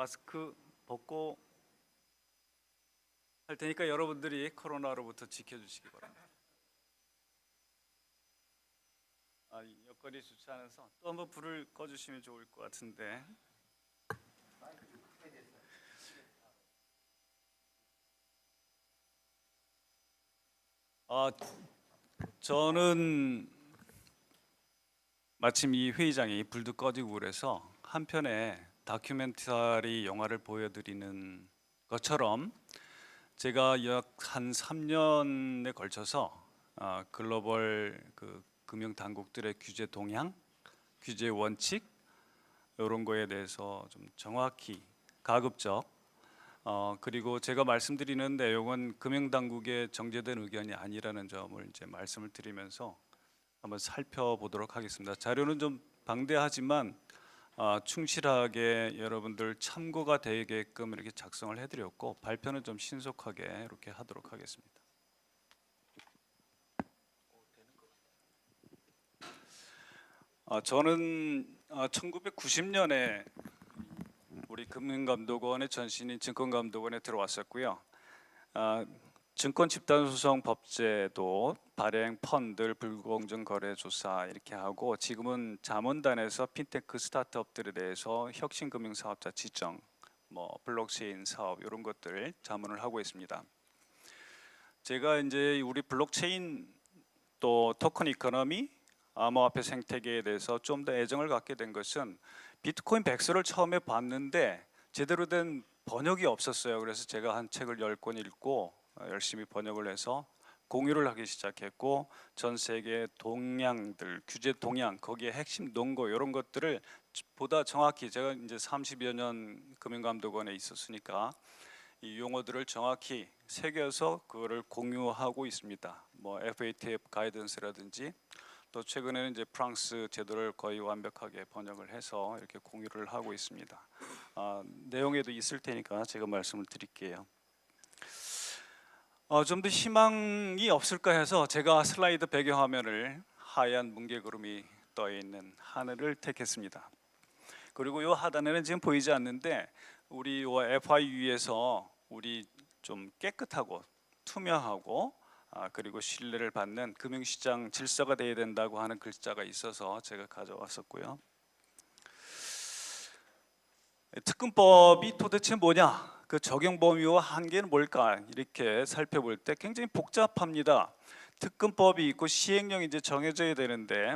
마스크 벗고 할 테니까 여러분들이 코로나로부터 지켜주시기 바랍니다. 아, 이 여건이 좋지 않아서 또 한번 불을 꺼주시면 좋을 것 같은데. 아, 저는 마침 이 회의장이 불도 꺼지고 그래서 한편의 다큐멘터리 영화를 보여드리는 것처럼 제가 약 한 3년에 걸쳐서 아, 글로벌 그 금융 당국들의 규제 동향, 규제 원칙 이런 거에 대해서 좀 정확히 가급적 어, 그리고 제가 말씀드리는 내용은 금융 당국의 정제된 의견이 아니라는 점을 이제 말씀을 드리면서 한번 살펴보도록 하겠습니다. 자료는 좀 방대하지만 아, 충실하게 여러분들 참고가 되게끔 이렇게 작성을 해드렸고 발표는 좀 신속하게 이렇게 하도록 하겠습니다. 아, 저는 1990년에 우리 금융감독원의 전신인 증권감독원에 들어왔었고요. 아, 증권 집단 소송 법제도 발행 펀드 불공정 거래 조사 이렇게 하고 지금은 자문단에서 핀테크 스타트업들에 대해서 혁신 금융 사업자 지정 뭐 블록체인 사업 이런 것들 자문을 하고 있습니다. 제가 이제 우리 블록체인 또 토큰 이코노미 암호화폐 생태계에 대해서 좀 더 애정을 갖게 된 것은 비트코인 백서를 처음에 봤는데 제대로 된 번역이 없었어요. 그래서 제가 한 책을 10권 읽고 어, 열심히 번역을 해서 공유를 하기 시작했고 전 세계 동향들 규제 동향 거기에 핵심 논거 이런 것들을 보다 정확히 제가 이제 30여 년 금융감독원에 있었으니까 이 용어들을 정확히 새겨서 그거를 공유하고 있습니다. 뭐 FATF 가이던스라든지 또 최근에는 이제 프랑스 제도를 거의 완벽하게 번역을 해서 이렇게 공유를 하고 있습니다. 아, 내용에도 있을 테니까 제가 말씀을 드릴게요. 어, 좀 더 희망이 없을까 해서 제가 슬라이드 배경화면을 하얀 뭉게구름이 떠 있는 하늘을 택했습니다. 그리고 요 하단에는 지금 보이지 않는데 우리 요 FIU에서 우리 좀 깨끗하고 투명하고 아, 그리고 신뢰를 받는 금융시장 질서가 돼야 된다고 하는 글자가 있어서 제가 가져왔었고요. 특근법이 도대체 뭐냐? 그 적용 범위와 한계는 뭘까? 이렇게 살펴볼 때 굉장히 복잡합니다. 특근법이 있고 시행령이 이제 정해져야 되는데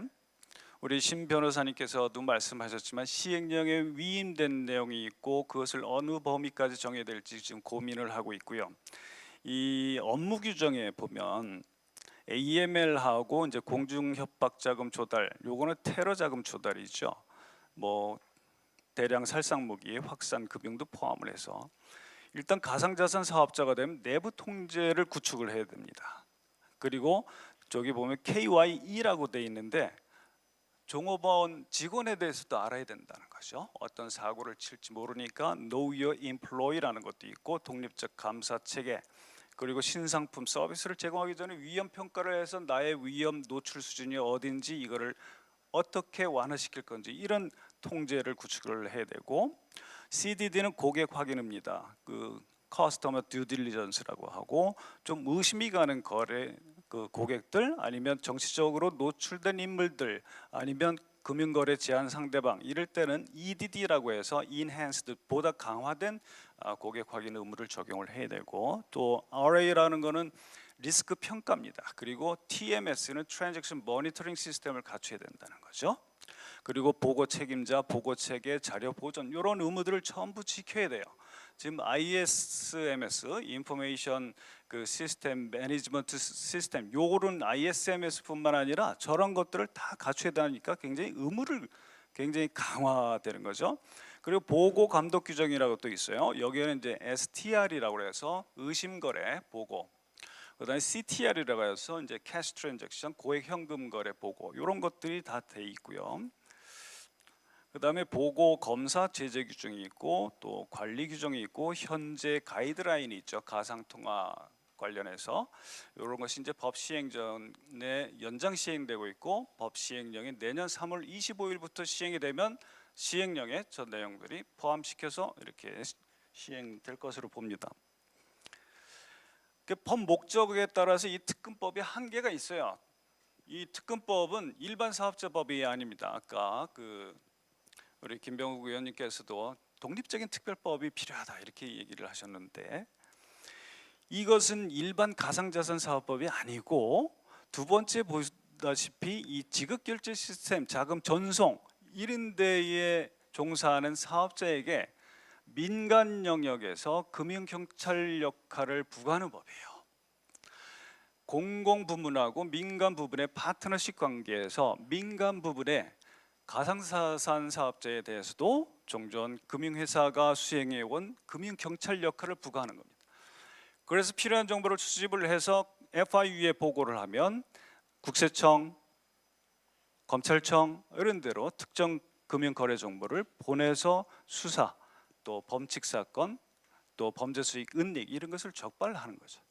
우리 신 변호사님께서도 말씀하셨지만 시행령에 위임된 내용이 있고 그것을 어느 범위까지 정해야 될지 지금 고민을 하고 있고요. 이 업무 규정에 보면 AML하고 이제 공중 협박 자금 조달 요거는 테러 자금 조달이죠. 뭐 대량 살상 무기 확산 급용도 포함을 해서 일단 가상자산 사업자가 되면 내부 통제를 구축을 해야 됩니다. 그리고 저기 보면 KYE라고 돼 있는데 종업원 직원에 대해서도 알아야 된다는 거죠. 어떤 사고를 칠지 모르니까 Know Your Employee라는 것도 있고 독립적 감사 체계 그리고 신상품 서비스를 제공하기 전에 위험 평가를 해서 나의 위험 노출 수준이 어딘지 이거를 어떻게 완화시킬 건지 이런 통제를 구축을 해야 되고 CDD는 고객 확인입니다. 그 커스터머 듀 딜리전스라고 하고 좀 의심이 가는 거래 그 고객들 아니면 정치적으로 노출된 인물들 아니면 금융거래 제한 상대방 이럴 때는 EDD라고 해서 Enhanced 보다 강화된 아, 고객 확인 의무를 적용을 해야 되고 또 RA라는 거는 리스크 평가입니다. 그리고 TMS는 Transaction Monitoring 시스템을 갖춰야 된다는 거죠. 그리고 보고 책임자, 보고 체계, 자료 보존 이런 의무들을 전부 지켜야 돼요. 지금 ISMS, Information 그 시스템 매니지먼트 시스템 요런 ISMS뿐만 아니라 저런 것들을 다 갖춰야 되니까 굉장히 의무를 굉장히 강화되는 거죠. 그리고 보고 감독 규정이라고 또 있어요. 여기에는 이제 STR이라고 해서 의심 거래 보고 그다음에 CTR이라고 해서 이제 캐시 트랜잭션 고액 현금 거래 보고 이런 것들이 다 돼 있고요. 그다음에 보고 검사 제재 규정이 있고 또 관리 규정이 있고 현재 가이드라인이 있죠. 가상 통화 관련해서 이런 것이 이제 법 시행 전에 연장 시행되고 있고 법 시행령이 내년 3월 25일부터 시행이 되면 시행령에 저 내용들이 포함시켜서 이렇게 시- 시행될 것으로 봅니다. 그법 목적에 따라서 이 특근법이 한계가 있어요. 이 특근법은 일반 사업자법이 아닙니다. 아까 그 우리 김병욱 의원님께서도 독립적인 특별법이 필요하다 이렇게 얘기를 하셨는데 이것은 일반 가상자산 사업법이 아니고 두 번째 보다시피 이 지급결제 시스템 자금 전송 이런 데에 종사하는 사업자에게 민간 영역에서 금융 경찰 역할을 부과하는 법이에요. 공공 부문하고 민간 부분의 파트너십 관계에서 민간 부분에 가상자산 사업자에 대해서도 종전 금융회사가 수행해 온 금융 경찰 역할을 부과하는 겁니다. 그래서 필요한 정보를 수집을 해서 FIU에 보고를 하면 국세청, 검찰청 이런 데로 특정 금융 거래 정보를 보내서 수사, 또 범칙 사건, 또 범죄 수익 은닉 이런 것을 적발하는 거죠.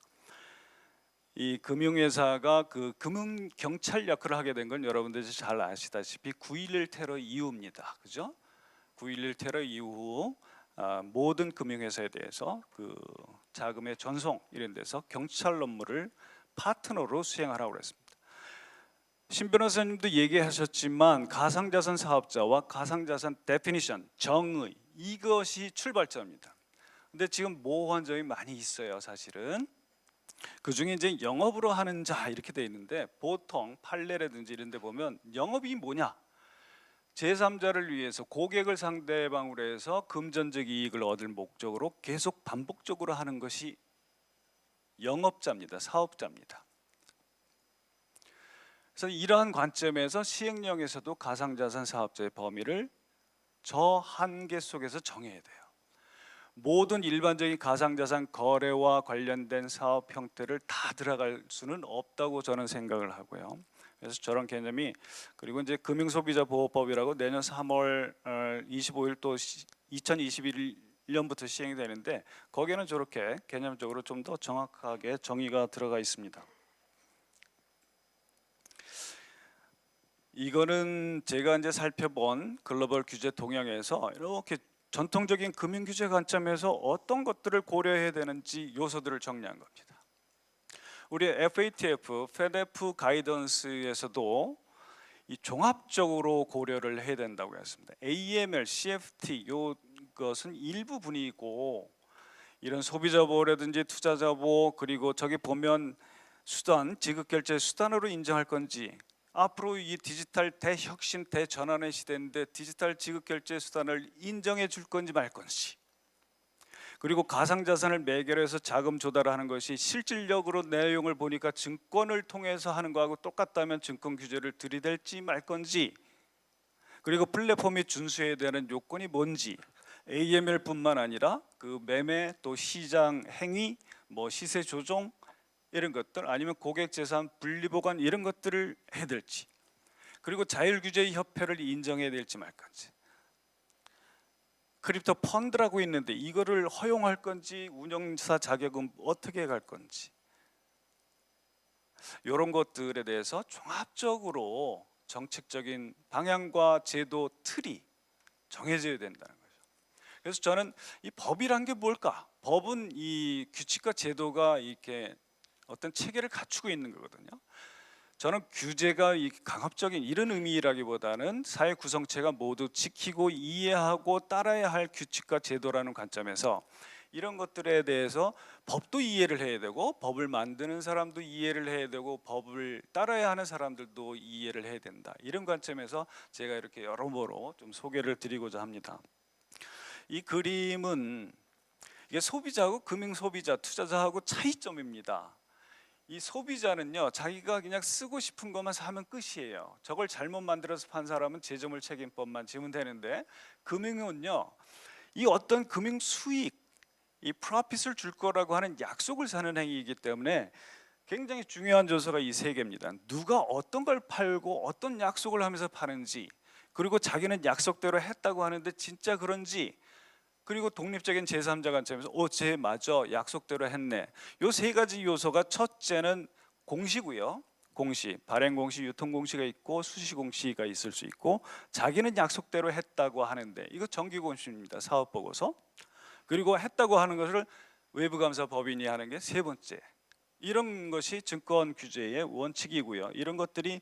이 금융회사가 그 금융 경찰 역할을 하게 된 건 여러분들이 잘 아시다시피 9.11 테러 이후입니다. 그죠? 9.11 테러 이후 아, 모든 금융회사에 대해서 그 자금의 전송 이런 데서 경찰 업무를 파트너로 수행하라고 그랬습니다. 신 변호사님도 얘기하셨지만 가상자산 사업자와 가상자산 데피니션 정의 이것이 출발점입니다. 근데 지금 모호한 점이 많이 있어요, 사실은. 그 중에 이제 영업으로 하는 자 이렇게 돼 있는데 보통 판례라든지 이런 데 보면 영업이 뭐냐? 제3자를 위해서 고객을 상대방으로 해서 금전적 이익을 얻을 목적으로 계속 반복적으로 하는 것이 영업자입니다. 사업자입니다. 그래서 이러한 관점에서 시행령에서도 가상자산 사업자의 범위를 저 한계 속에서 정해야 돼요. 모든 일반적인 가상자산 거래와 관련된 사업 형태를 다 들어갈 수는 없다고 저는 생각을 하고요. 그래서 저런 개념이 그리고 이제 금융소비자보호법이라고 내년 3월 25일 또 2021년부터 시행이 되는데 거기에는 저렇게 개념적으로 좀 더 정확하게 정의가 들어가 있습니다. 이거는 제가 이제 살펴본 글로벌 규제 동향에서 이렇게 전통적인 금융 규제 관점에서 어떤 것들을 고려해야 되는지 요소들을 정리한 겁니다. 우리 FATF, FEDF 가이던스에서도 이 종합적으로 고려를 해야 된다고 했습니다. AML, CFT 요 것은 일부 분이고 이런 소비자 보호라든지 투자자 보호 그리고 저기 보면 수단 지급 결제 수단으로 인정할 건지 앞으로 이 디지털 대혁신 대전환의 시대인데 디지털 지급 결제 수단을 인정해 줄 건지 말 건지 그리고 가상 자산을 매개로 해서 자금 조달하는 것이 실질적으로 내용을 보니까 증권을 통해서 하는 거하고 똑같다면 증권 규제를 들이댈지 말 건지 그리고 플랫폼이 준수해야 되는 요건이 뭔지 AML뿐만 아니라 그 매매 또 시장 행위 뭐 시세 조정 이런 것들 아니면 고객 재산 분리 보관 이런 것들을 해야 될지 그리고 자율 규제 협회를 인정해야 될지 말 건지 크립토 펀드라고 있는데 이거를 허용할 건지 운영사 자격은 어떻게 갈 건지 이런 것들에 대해서 종합적으로 정책적인 방향과 제도 틀이 정해져야 된다는 거죠. 그래서 저는 이 법이란 게 뭘까? 법은 이 규칙과 제도가 이렇게 어떤 체계를 갖추고 있는 거거든요. 저는 규제가 이 강압적인 이런 의미라기보다는 사회 구성체가 모두 지키고 이해하고 따라야 할 규칙과 제도라는 관점에서 이런 것들에 대해서 법도 이해를 해야 되고 법을 만드는 사람도 이해를 해야 되고 법을 따라야 하는 사람들도 이해를 해야 된다. 이런 관점에서 제가 이렇게 여러모로 좀 소개를 드리고자 합니다. 이 그림은 이게 소비자하고 금융 소비자, 투자자하고 차이점입니다. 이 소비자는요 자기가 그냥 쓰고 싶은 것만 사면 끝이에요. 저걸 잘못 만들어서 판 사람은 재정물 책임법만 지면 되는데 금융은요 이 어떤 금융 수익, 이 프로핏을 줄 거라고 하는 약속을 사는 행위이기 때문에 굉장히 중요한 요소가 이 세 개입니다. 누가 어떤 걸 팔고 어떤 약속을 하면서 파는지 그리고 자기는 약속대로 했다고 하는데 진짜 그런지 그리고 독립적인 제3자 관점에서 오, 쟤 맞아 약속대로 했네. 요 세 가지 요소가 첫째는 공시고요. 공시, 발행 공시, 유통 공시가 있고 수시 공시가 있을 수 있고 자기는 약속대로 했다고 하는데 이거 정기 공시입니다. 사업 보고서. 그리고 했다고 하는 것을 외부 감사 법인이 하는 게 세 번째. 이런 것이 증권 규제의 원칙이고요. 이런 것들이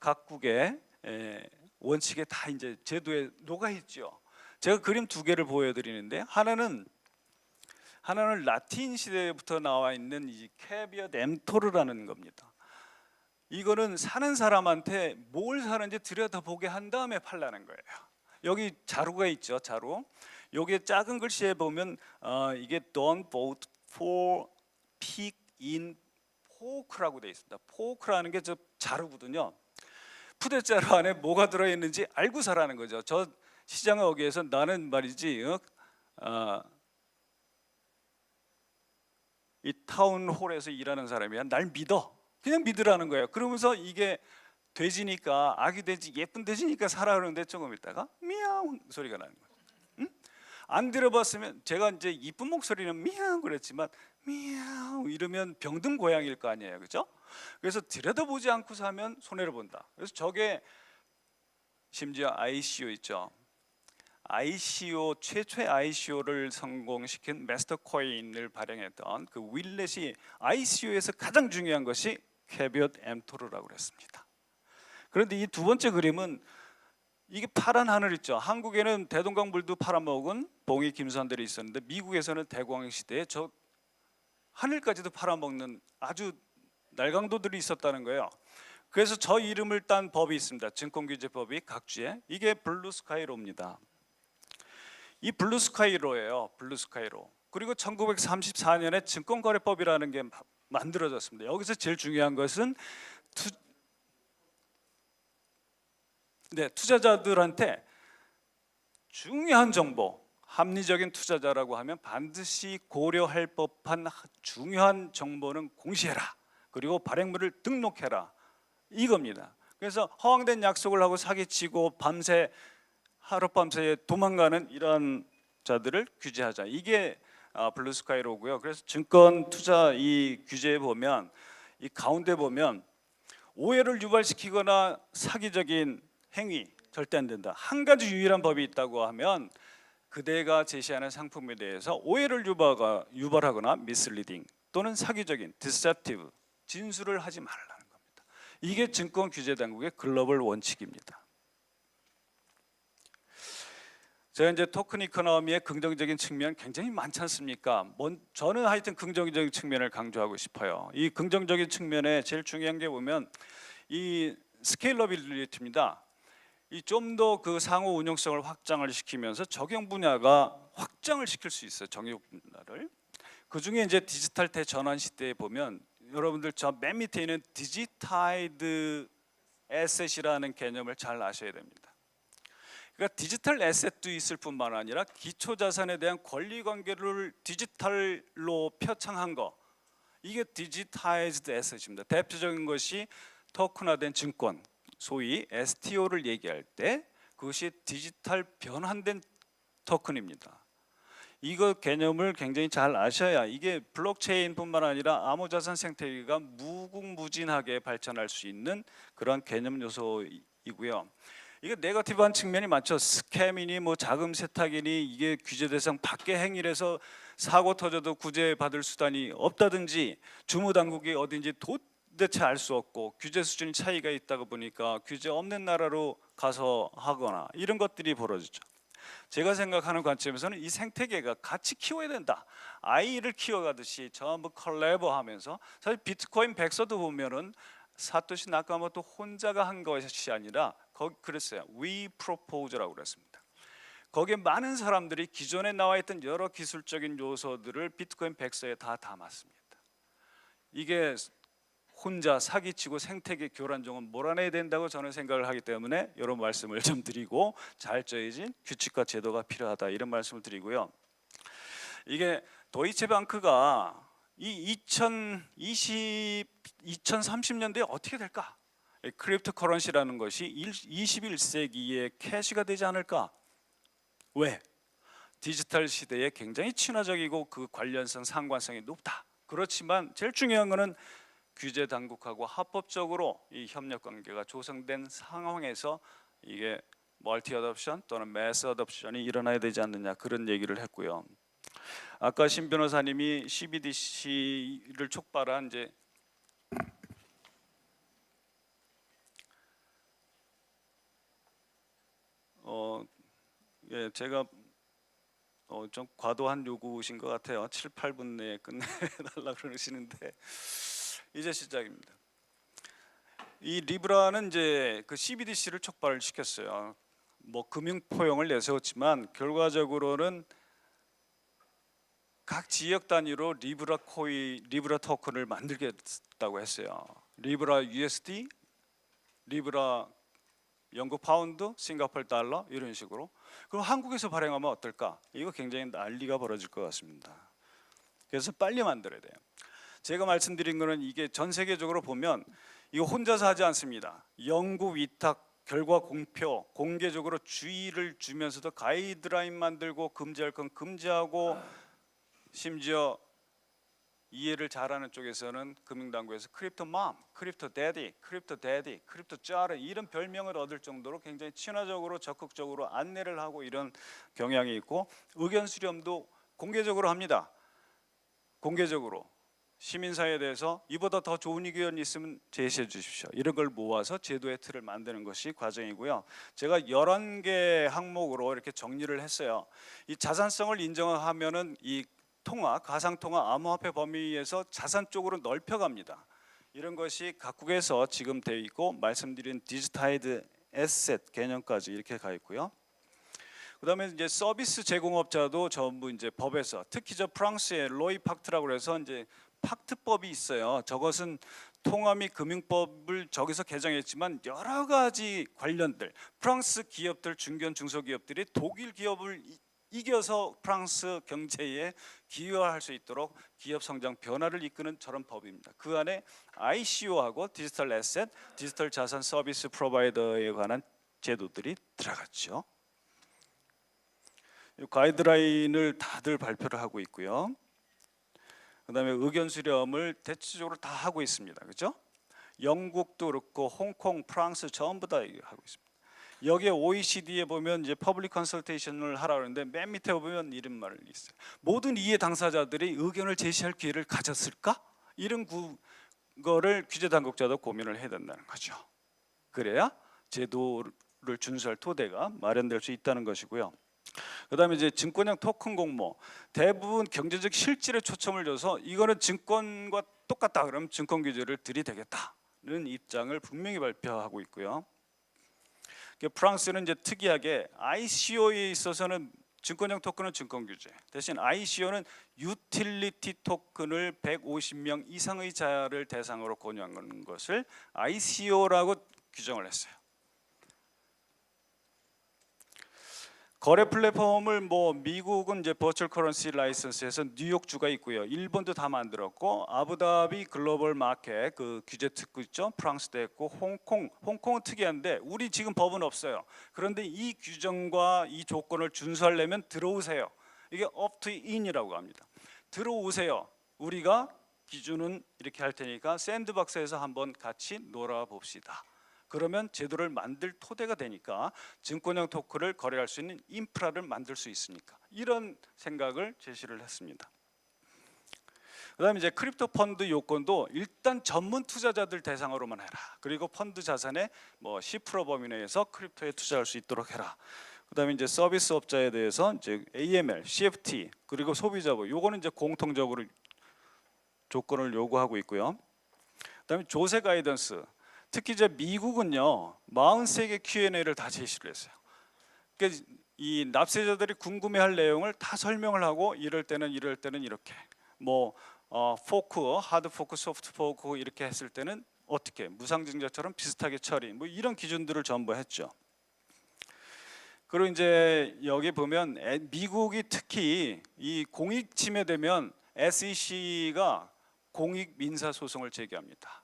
각국의 에, 원칙에 다 이제 제도에 녹아 있죠. 제가 그림 두 개를 보여드리는데 하나는 하나는 라틴 시대부터 나와 있는 이 캐비엇 엠토르라는 겁니다. 이거는 사는 사람한테 뭘 사는지 들여다보게 한 다음에 팔라는 거예요. 여기 자루가 있죠, 자루. 여기에 작은 글씨에 보면 어, 이게 don't vote for pig in pork라고 돼 있습니다. pork라는 게 저 자루거든요. 푸대자루 안에 뭐가 들어 있는지 알고 사라는 거죠. 저 시장에 오기 위해서 나는 말이지 어, 어, 이 타운홀에서 일하는 사람이야 날 믿어 그냥 믿으라는 거예요. 그러면서 이게 돼지니까 아기 돼지 예쁜 돼지니까 살아 그러는데 조금 있다가 미야옹 소리가 나는 거예요. 응? 안 들어봤으면 제가 이제 이쁜 목소리는 미야옹 그랬지만 미야옹 이러면 병든 고양이일 거 아니에요, 그렇죠? 그래서 들여다보지 않고 사면 손해를 본다. 그래서 저게 심지어 ICO 있죠. ICO 최초의 ICO를 성공시킨 마스터 코인을 발행했던 그 윌렛이 ICO에서 가장 중요한 것이 캐비엇 엠토르라고 그랬습니다. 그런데 이 두 번째 그림은 이게 파란 하늘 있죠. 한국에는 대동강 물도 팔아먹은 봉이 김선들이 있었는데 미국에서는 대공황 시대에 저 하늘까지도 팔아먹는 아주 날강도들이 있었다는 거예요. 그래서 저 이름을 딴 법이 있습니다. 증권규제법이 각주에 이게 블루스카이로입니다. 이 블루스카이로예요. 블루스카이로. 그리고 1934년에 증권거래법이라는 게 마- 만들어졌습니다. 여기서 제일 중요한 것은 투, 네, 투자자들한테 중요한 정보, 합리적인 투자자라고 하면 반드시 고려할 법한 중요한 정보는 공시해라. 그리고 발행물을 등록해라. 이겁니다. 그래서 허황된 약속을 하고 사기치고 밤새 하룻밤새 도망가는 이런 자들을 규제하자. 이게 아, 블루스카이로고요. 그래서 증권 투자 이 규제에 보면 이 가운데 보면 오해를 유발시키거나 사기적인 행위 절대 안 된다. 한 가지 유일한 법이 있다고 하면 그대가 제시하는 상품에 대해서 오해를 유발가, 유발하거나 미슬리딩 또는 사기적인 디셉티브 진술을 하지 말라는 겁니다. 이게 증권 규제 당국의 글로벌 원칙입니다. 제가 이제 토큰 이코노미의 긍정적인 측면 굉장히 많지 않습니까? 뭔- 저는 하여튼 긍정적인 측면을 강조하고 싶어요. 이 긍정적인 측면에 제일 중요한 게 보면 이 스케일러빌리티입니다. 이 좀 더 그 상호 운용성을 확장을 시키면서 적용 분야가 확장을 시킬 수 있어요. 적용 분야를. 그 중에 이제 디지털 대 전환 시대에 보면 여러분들 저 맨 밑에 있는 디지타이드 에셋이라는 개념을 잘 아셔야 됩니다. 그러니까 디지털 에셋도 있을 뿐만 아니라 기초 자산에 대한 권리 관계를 디지털로 표창한 거 이게 디지타이즈드 에셋입니다. 대표적인 것이 토큰화된 증권, 소위 STO를 얘기할 때 그것이 디지털 변환된 토큰입니다. 이거 개념을 굉장히 잘 아셔야 이게 블록체인뿐만 아니라 암호 자산 생태계가 무궁무진하게 발전할 수 있는 그런 개념 요소이고요. 이게 네거티브한 측면이 많죠. 스캠이니 뭐 자금 세탁이니 이게 규제 대상 밖의 행위라서 사고 터져도 구제 받을 수단이 없다든지 주무 당국이 어딘지 도대체 알 수 없고 규제 수준이 차이가 있다가 보니까 규제 없는 나라로 가서 하거나 이런 것들이 벌어지죠. 제가 생각하는 관점에서는 이 생태계가 같이 키워야 된다. 아이를 키워가듯이 전부 컬래버하면서 사실 비트코인 백서도 보면은 사토시 나카모토 혼자가 한 것이 아니라 거기 그랬어요. We propose라고 그랬습니다. 거기에 많은 사람들이 기존에 나와 있던 여러 기술적인 요소들을 비트코인 백서에 다 담았습니다. 이게 혼자 사기치고 생태계 교란종은 몰아내야 된다고 저는 생각을 하기 때문에 이런 말씀을 좀 드리고 잘 짜여진 규칙과 제도가 필요하다 이런 말씀을 드리고요. 이게 도이체방크가 이 2020, 2030년대에 어떻게 될까? 이 크립토 커런시라는 것이 21세기의 캐시가 되지 않을까? 왜? 디지털 시대에 굉장히 친화적이고 그 관련성 상관성이 높다. 그렇지만 제일 중요한 거는 규제 당국하고 합법적으로 이 협력 관계가 조성된 상황에서 이게 멀티 어답션 또는 매스 어답션이 일어나야 되지 않느냐 그런 얘기를 했고요. 아까 신 변호사님이 CBDC를 촉발한 이제 어, 예, 제가 어, 좀 과도한 요구신 것 같아요. 7, 8분 내에 끝내달라 그러시는데 이제 시작입니다. 이 리브라는 이제 그 CBDC를 촉발을 시켰어요. 뭐 금융 포용을 내세웠지만 결과적으로는 각 지역 단위로 리브라 코이 리브라 토큰을 만들겠다고 했어요. 리브라 USD, 리브라 영국 파운드, 싱가포르 달러 이런 식으로. 그럼 한국에서 발행하면 어떨까? 이거 굉장히 난리가 벌어질 것 같습니다. 그래서 빨리 만들어야 돼요. 제가 말씀드린 거는 이게 전 세계적으로 보면 이거 혼자서 하지 않습니다. 연구 위탁 결과 공표 공개적으로 주의를 주면서도 가이드라인 만들고 금지할 건 금지하고 심지어 이해를 잘하는 쪽에서는 금융당국에서 크립토 맘, 크립토 데디, 크립토 데디, 크립토 짜르 이런 별명을 얻을 정도로 굉장히 친화적으로 적극적으로 안내를 하고 이런 경향이 있고 의견 수렴도 공개적으로 합니다. 공개적으로 시민사회에 대해서 이보다 더 좋은 의견이 있으면 제시해 주십시오. 이런 걸 모아서 제도의 틀을 만드는 것이 과정이고요. 제가 11개 항목으로 이렇게 정리를 했어요. 이 자산성을 인정하면은 이 통화, 가상 통화 암호화폐 범위에서 자산 쪽으로 넓혀갑니다. 이런 것이 각국에서 지금 되어 있고 말씀드린 디지타이드 에셋 개념까지 이렇게 가 있고요. 그다음에 이제 서비스 제공업자도 전부 이제 법에서 특히 저 프랑스의 로이 팍트라고 해서 이제 팍트법이 있어요. 저것은 통화 및 금융법을 저기서 개정했지만 여러 가지 관련들 프랑스 기업들 중견 중소기업들이 독일 기업을 이- 이겨서 프랑스 경제에 기여할 수 있도록 기업 성장 변화를 이끄는 저런 법입니다. 그 안에 ICO하고 디지털 에셋, 디지털 자산 서비스 프로바이더에 관한 제도들이 들어갔죠. 이 가이드라인을 다들 발표를 하고 있고요. 그다음에 의견 수렴을 대체적으로 다 하고 있습니다. 그렇죠? 영국도 그렇고 홍콩, 프랑스 전부 다 하고 있습니다. 여기에 OECD에 보면 이제 퍼블릭 컨설테이션을 하라 그러는데 맨 밑에 보면 이런 말을 있어요. 모든 이해 당사자들이 의견을 제시할 기회를 가졌을까? 이런 구, 거를 규제 당국자도 고민을 해야 된다는 거죠. 그래야 제도를 준수할 토대가 마련될 수 있다는 것이고요. 그다음에 이제 증권형 토큰 공모 대부분 경제적 실질에 초점을 둬서 이거는 증권과 똑같다 그러면 증권 규제를 들이대겠다는 입장을 분명히 발표하고 있고요. 그 프랑스는 이제 특이하게 ICO에 있어서는 증권형 토큰은 증권 규제 대신 ICO는 유틸리티 토큰을 150명 이상의 자를 대상으로 권유하는 것을 ICO라고 규정을 했어요. 거래 플랫폼을 뭐 미국은 이제 버추얼 커런시 라이선스에서 뉴욕주가 있고요. 일본도 다 만들었고 아부다비 글로벌 마켓 그 규제 특구 있죠. 프랑스도 했고 홍콩 홍콩은 특이한데 우리 지금 법은 없어요. 그런데 이 규정과 이 조건을 준수하려면 들어오세요. 이게 opt in이라고 합니다. 들어오세요. 우리가 기준은 이렇게 할 테니까 샌드박스에서 한번 같이 놀아 봅시다. 그러면 제도를 만들 토대가 되니까 증권형 토큰을 거래할 수 있는 인프라를 만들 수 있으니까 이런 생각을 제시를 했습니다. 그다음에 이제 크립토 펀드 요건도 일단 전문 투자자들 대상으로만 해라. 그리고 펀드 자산의 뭐 10% 범위 내에서 크립토에 투자할 수 있도록 해라. 그다음에 이제 서비스 업자에 대해서 이제 AML, CFT 그리고 소비자보 요거는 이제 공통적으로 조건을 요구하고 있고요. 그다음에 조세 가이던스 특히 이제 미국은요 43개 Q&A를 다 제시를 했어요. 그러니까 이 납세자들이 궁금해할 내용을 다 설명을 하고 이럴 때는 이럴 때는 이렇게 뭐 어, 포크, 하드 포크, 소프트 포크 이렇게 했을 때는 어떻게 무상증자처럼 비슷하게 처리 뭐 이런 기준들을 전부 했죠. 그리고 이제 여기 보면 에- 미국이 특히 이 공익 침해되면 SEC가 공익 민사 소송을 제기합니다.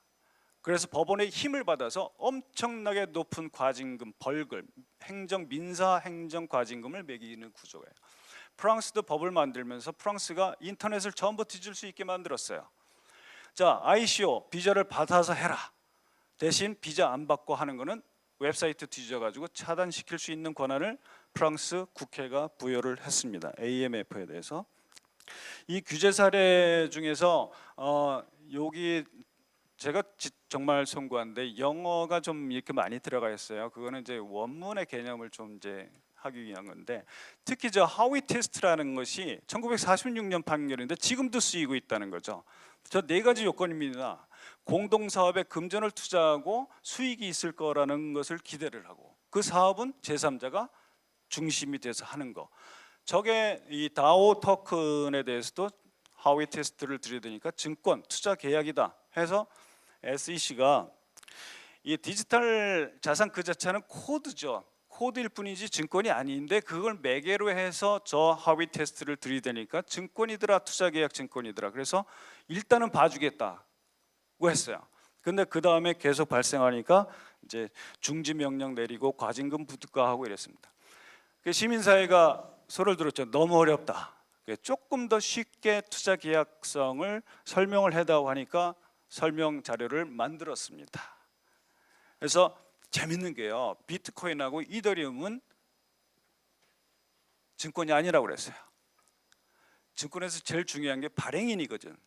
그래서 법원의 힘을 받아서 엄청나게 높은 과징금, 벌금, 행정 민사 행정 과징금을 매기는 구조예요. 프랑스도 법을 만들면서 프랑스가 인터넷을 전부 뒤질 수 있게 만들었어요. 자 ICO 비자를 받아서 해라. 대신 비자 안 받고 하는 거는 웹사이트 뒤져 가지고 차단시킬 수 있는 권한을 프랑스 국회가 부여를 했습니다. AMF에 대해서 이 규제 사례 중에서 어, 여기 제가 지- 정말 송구한데 영어가 좀 이렇게 많이 들어가 있어요. 그거는 이제 원문의 개념을 좀 이제 하기 위한 건데 특히 저 하위 테스트라는 것이 1946년 판결인데 지금도 쓰이고 있다는 거죠. 저 네 가지 요건입니다. 공동 사업에 금전을 투자하고 수익이 있을 거라는 것을 기대를 하고 그 사업은 제3자가 중심이 돼서 하는 거. 저게 이 다오 토큰에 대해서도 하위 테스트를 들여대니까 증권 투자 계약이다 해서 SEC가 이 디지털 자산 그 자체는 코드죠. 코드일 뿐이지 증권이 아닌데 그걸 매개로 해서 저 하위 테스트를 들이대니까 증권이더라 투자 계약 증권이더라. 그래서 일단은 봐주겠다고 했어요. 근데 그 다음에 계속 발생하니까 이제 중지 명령 내리고 과징금 부과하고 이랬습니다. 그 시민사회가 소리를 들었죠. 너무 어렵다. 그 조금 더 쉽게 투자 계약성을 설명을 해다오 하니까 설명 자료를 만들었습니다. 그래서 재밌는 게요. 비트코인하고 이더리움은 증권이 아니라고 그랬어요. 증권에서 제일 중요한 게 발행인이거든.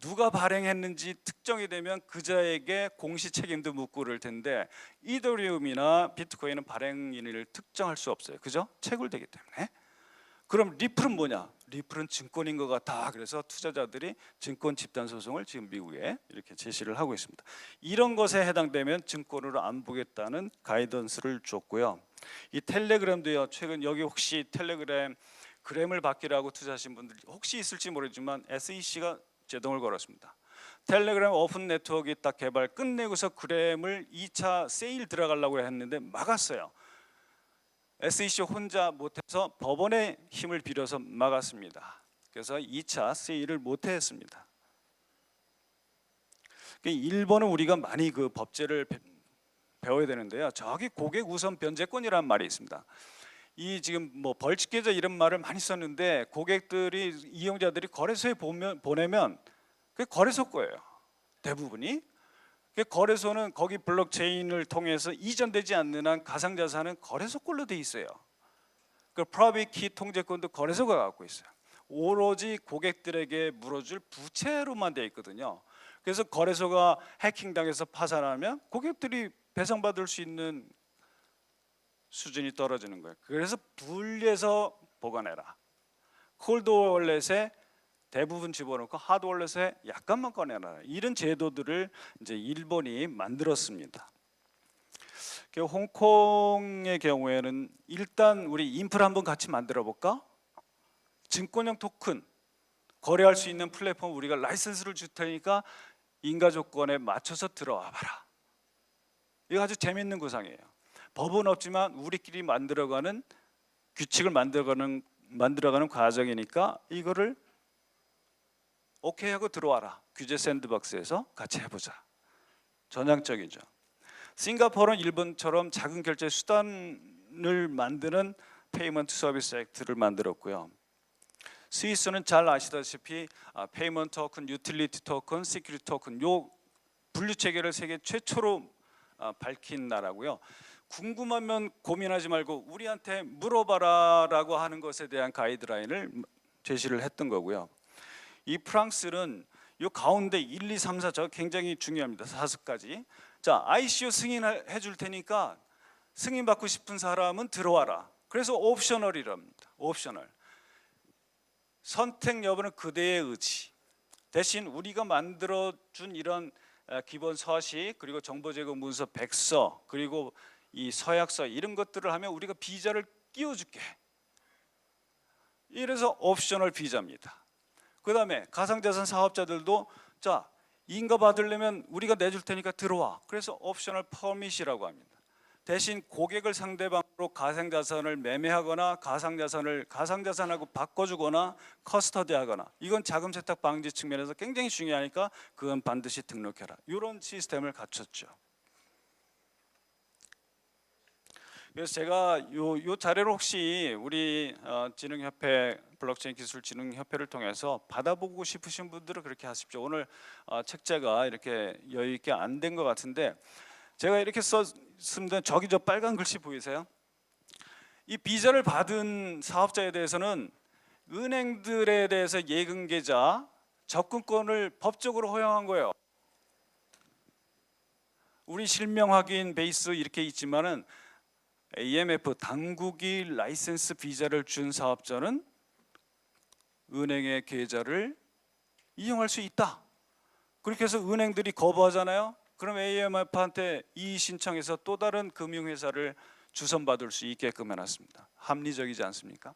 누가 발행했는지 특정이 되면 그자에게 공시 책임도 묻고 그럴 텐데 이더리움이나 비트코인은 발행인을 특정할 수 없어요. 그죠? 채굴되기 때문에. 그럼 리플은 뭐냐? 리플은 증권인 것 같아. 그래서 투자자들이 증권 집단 소송을 지금 미국에 이렇게 제시를 하고 있습니다. 이런 것에 해당되면 증권으로 안 보겠다는 가이던스를 줬고요. 이 텔레그램도요. 최근 여기 혹시 텔레그램 그램을 받기라고 투자하신 분들 혹시 있을지 모르지만 SEC가 제동을 걸었습니다. 텔레그램 오픈 네트워크 딱 개발 끝내고서 그램을 2차 세일 들어가려고 했는데 막았어요. SEC 혼자 못해서 법원의 힘을 빌어서 막았습니다. 그래서 2차 세일을 못했습니다. 그 일본은 우리가 많이 그 법제를 배- 배워야 되는데요. 저기 고객 우선 변제권이라는 말이 있습니다. 이 지금 뭐 벌칙 계좌 이런 말을 많이 썼는데 고객들이 이용자들이 거래소에 보면 보내면 그 거래소 거예요. 대부분이 그 거래소는 거기 블록체인을 통해서 이전되지 않는 한 가상 자산은 거래소 걸로 돼 있어요. 그 프라이빗 키 통제권도 거래소가 갖고 있어요. 오로지 고객들에게 물어줄 부채로만 돼 있거든요. 그래서 거래소가 해킹당해서 파산하면 고객들이 배상받을 수 있는 수준이 떨어지는 거예요. 그래서 분리해서 보관해라. 콜드 월렛에 대부분 집어넣고 하드 월렛에 약간만 꺼내라. 이런 제도들을 이제 일본이 만들었습니다. 그 홍콩의 경우에는 일단 우리 인프라 한번 같이 만들어 볼까? 증권형 토큰 거래할 수 있는 플랫폼 우리가 라이선스를 줄 테니까 인가 조건에 맞춰서 들어와 봐라. 이거 아주 재밌는 구상이에요. 법은 없지만 우리끼리 만들어가는 규칙을 만들어가는 만들어가는 과정이니까 이거를 오케이 하고 들어와라. 규제 샌드박스에서 같이 해보자. 전향적이죠. 싱가포르는 일본처럼 작은 결제 수단을 만드는 페이먼트 서비스 액트를 만들었고요. 스위스는 잘 아시다시피 아, 페이먼트 토큰, 유틸리티 토큰, 시큐리티 토큰 요 분류 체계를 세계 최초로 아, 밝힌 나라고요. 궁금하면 고민하지 말고 우리한테 물어봐라라고 하는 것에 대한 가이드라인을 제시를 했던 거고요. 이 프랑스는 요 가운데 1, 2, 3, 4 저 굉장히 중요합니다. 다섯 가지. 자, ICO 승인해 줄 테니까 승인 받고 싶은 사람은 들어와라. 그래서 옵셔널이랍니다. 옵셔널. 선택 여부는 그대의 의지. 대신 우리가 만들어 준 이런 어, 기본 서식 그리고 정보 제공 문서 백서 그리고 이 서약서 이런 것들을 하면 우리가 비자를 끼워 줄게. 이래서 옵셔널 비자입니다. 그다음에 가상자산 사업자들도 자 인가 받으려면 우리가 내줄 테니까 들어와. 그래서 옵셔널 퍼밋이라고 합니다. 대신 고객을 상대방으로 가상자산을 매매하거나 가상자산을 가상자산하고 바꿔주거나 커스터디하거나 이건 자금 세탁 방지 측면에서 굉장히 중요하니까 그건 반드시 등록해라. 이런 시스템을 갖췄죠. 그래서 제가 요, 요 자료를 혹시 우리 어, 진흥협회 블록체인 기술진흥협회를 통해서 받아보고 싶으신 분들은 그렇게 하십시오. 오늘 어, 책자가 이렇게 여유 있게 안 된 것 같은데 제가 이렇게 썼습니다. 저기 저 빨간 글씨 보이세요? 이 비자를 받은 사업자에 대해서는 은행들에 대해서 예금 계좌 접근권을 법적으로 허용한 거예요. 우리 실명 확인 베이스 이렇게 있지만은 AMF 당국이 라이센스 비자를 준 사업자는 은행의 계좌를 이용할 수 있다. 그렇게 해서 은행들이 거부하잖아요. 그럼 AMF한테 이의 신청해서 또 다른 금융회사를 주선받을 수 있게끔 해놨습니다. 합리적이지 않습니까?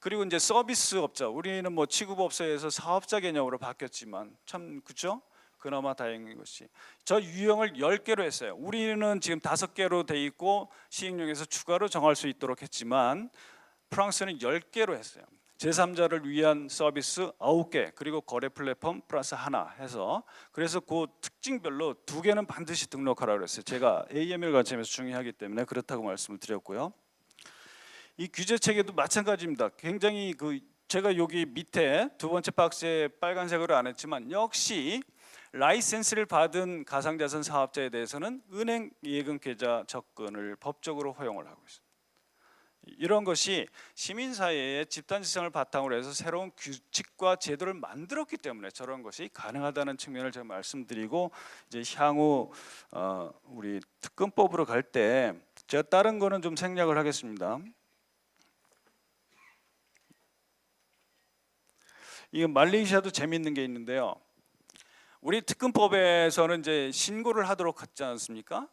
그리고 이제 서비스 업자 우리는 뭐 취급업소에서 사업자 개념으로 바뀌었지만 참 그죠? 그나마 다행인 것이 저 유형을 10개로 했어요. 우리는 지금 5개로 돼 있고 시행령에서 추가로 정할 수 있도록 했지만 프랑스는 10개로 했어요. 제3자를 위한 서비스 9개 그리고 거래 플랫폼 플러스 하나 해서 그래서 그 특징별로 두 개는 반드시 등록하라고 그랬어요. 제가 AML 관점에서 중요하기 때문에 그렇다고 말씀을 드렸고요. 이 규제 체계도 마찬가지입니다. 굉장히 그 제가 여기 밑에 두 번째 박스에 빨간색으로 안 했지만 역시 라이센스를 받은 가상자산 사업자에 대해서는 은행 예금 계좌 접근을 법적으로 허용을 하고 있습니다. 이런 것이 시민 사회의 집단 지성을 바탕으로 해서 새로운 규칙과 제도를 만들었기 때문에 저런 것이 가능하다는 측면을 제가 말씀드리고 이제 향후 어, 우리 특검법으로 갈 때 제가 다른 거는 좀 생략을 하겠습니다. 이거 말레이시아도 재밌는 게 있는데요. 우리 특검법에서는 이제 신고를 하도록 하지 않습니까?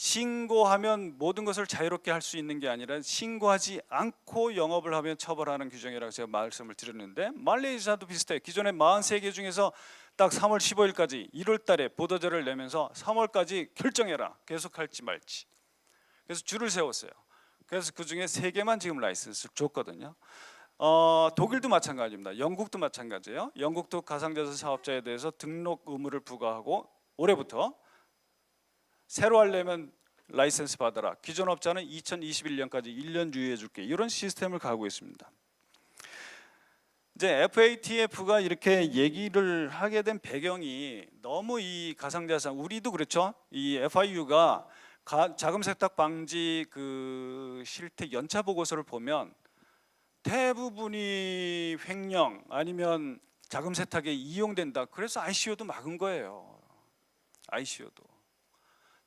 신고하면 모든 것을 자유롭게 할 수 있는 게 아니라 신고하지 않고 영업을 하면 처벌하는 규정이라고 제가 말씀을 드렸는데 말레이시아도 비슷해요. 기존에 43개 중에서 딱 3월 15일까지 1월 달에 보도자를 내면서 3월까지 결정해라. 계속할지 말지. 그래서 줄을 세웠어요. 그래서 그 중에 세 개만 지금 라이센스를 줬거든요. 어, 독일도 마찬가지입니다. 영국도 마찬가지예요. 영국도 가상자산 사업자에 대해서 등록 의무를 부과하고 올해부터 새로 하려면 라이센스 받아라. 기존 업자는 2021년까지 1년 유예해 줄게. 이런 시스템을 가고 있습니다. 이제 FATF가 이렇게 얘기를 하게 된 배경이 너무 이 가상자산 우리도 그렇죠. 이 FIU가 자금 세탁 방지 그 실태 연차 보고서를 보면 대부분이 횡령 아니면 자금 세탁에 이용된다. 그래서 ICO도 막은 거예요. ICO도.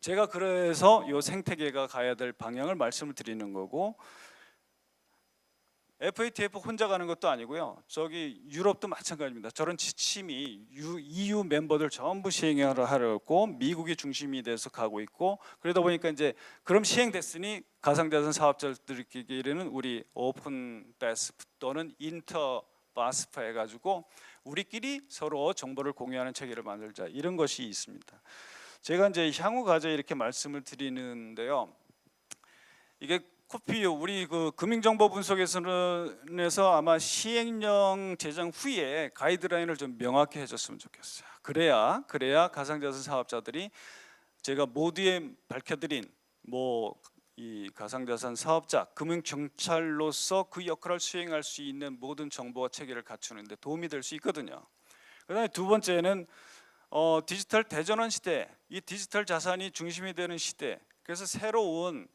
제가 그래서 요 생태계가 가야 될 방향을 말씀을 드리는 거고 FATF 혼자 가는 것도 아니고요. 저기 유럽도 마찬가지입니다. 저런 지침이 EU 멤버들 전부 시행하려 하려고 미국이 중심이 돼서 가고 있고 그러다 보니까 이제 그럼 시행됐으니 가상자산 사업자들끼리는 우리 오픈 데스크 또는 인터 바스프 해가지고 우리끼리 서로 정보를 공유하는 체계를 만들자 이런 것이 있습니다. 제가 이제 향후 과제 이렇게 말씀을 드리는데요. 이게 코피 우리 그 금융정보 분석에서는에서 아마 시행령 제정 후에 가이드라인을 좀 명확히 해줬으면 좋겠어요. 그래야 그래야 가상자산 사업자들이 제가 모두에 밝혀드린 뭐 이 가상자산 사업자 금융 경찰로서 그 역할을 수행할 수 있는 모든 정보와 체계를 갖추는데 도움이 될 수 있거든요. 그다음에 두 번째는 어, 디지털 대전환 시대, 이 디지털 자산이 중심이 되는 시대. 그래서 새로운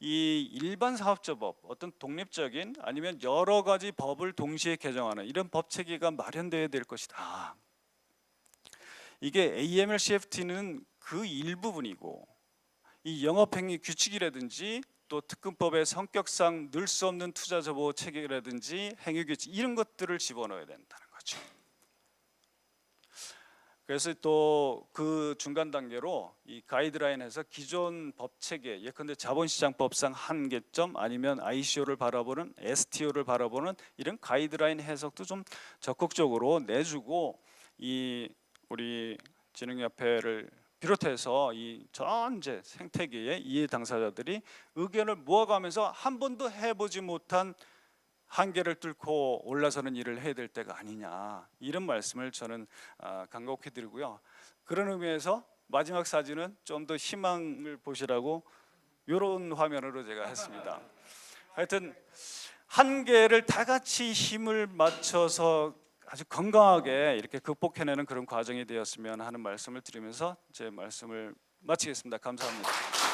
이 일반 사업자법 어떤 독립적인 아니면 여러 가지 법을 동시에 개정하는 이런 법 체계가 마련돼야 될 것이다. 이게 AML CFT는 그 일부분이고 이 영업행위 규칙이라든지 또 특근법의 성격상 늘 수 없는 투자자 보호 체계라든지 행위 규칙 이런 것들을 집어넣어야 된다는 거죠. 그래서 또 그 중간 단계로 이 가이드라인에서 기존 법 체계 예컨대 자본시장법상 한계점 아니면 ICO를 바라보는 STO를 바라보는 이런 가이드라인 해석도 좀 적극적으로 내주고 이 우리 진흥협회를 비롯해서 이 전체 생태계의 이해 당사자들이 의견을 모아가면서 한 번도 해보지 못한 한계를 뚫고 올라서는 일을 해야 될 때가 아니냐 이런 말씀을 저는 아, 간곡히 드리고요. 그런 의미에서 마지막 사진은 좀 더 희망을 보시라고 이런 화면으로 제가 했습니다. 하여튼 한계를 다 같이 힘을 맞춰서 아주 건강하게 이렇게 극복해내는 그런 과정이 되었으면 하는 말씀을 드리면서 제 말씀을 마치겠습니다. 감사합니다.